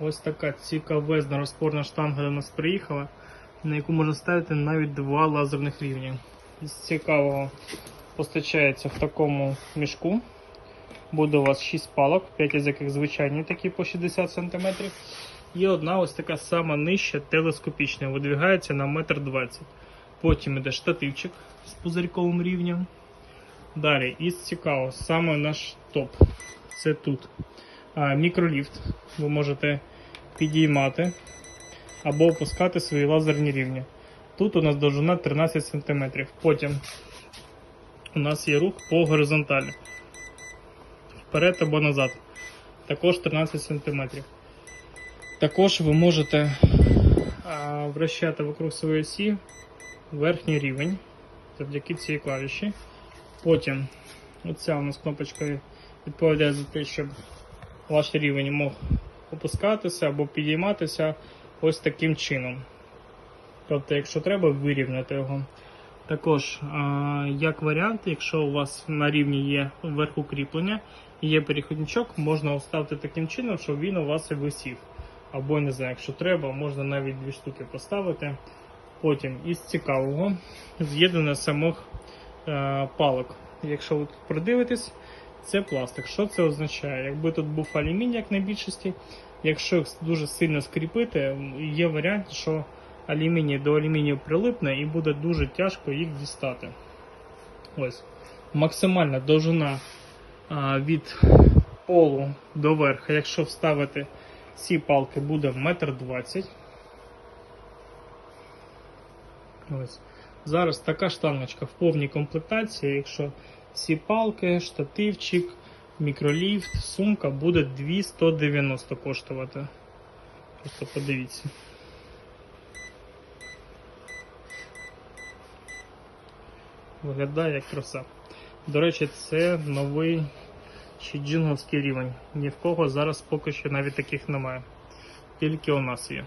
Ось така цікавезна розпорна штанга до нас приїхала, на яку можна ставити навіть два лазерних рівні. З цікавого постачається в такому мішку. Буде у вас 6 палок, 5 із яких звичайні такі по 60 см. І одна ось така сама нижча телескопічна, видвигається на 1,20 м. Потім іде штативчик з пузирьковим рівнем. Далі, із цікавого, саме наш топ. Це тут. Мікроліфт. Ви можете підіймати або опускати свої лазерні рівні. Тут у нас довжина 13 см. Потім у нас є рух по горизонталі. Вперед або назад. Також 13 см. Також ви можете вращати вокруг своєї осі верхній рівень завдяки цій клавіші. Потім оця у нас кнопочка відповідає за те, щоб ваш рівень мог опускатися або підійматися ось таким чином. Тобто, якщо треба, вирівняти його. Також, як варіант, якщо у вас на рівні є вверху кріплення і є переходничок, можна оставити таким чином, щоб він у вас і висів. Або не знаю, якщо треба, можна навіть дві штуки поставити. Потім із цікавого з'єднання самих е, палок. Якщо ви тут продивитесь, це пластик. Що це означає? Якби тут був алюміній, як на більшості, якщо їх дуже сильно скріпити, є варіант, що алюміній до алюмінію прилипне і буде дуже тяжко їх дістати. Ось. Максимальна довжина а, від полу до верха, якщо вставити ці палки, буде 1,20 м. Зараз така штангочка в повній комплектації. Якщо ці палки, штативчик, мікроліфт, сумка буде 290 коштувати. Просто подивіться. Виглядає як краса. До речі, це новий чи джинговський рівень. Ні в кого зараз поки що навіть таких немає. Тільки у нас є.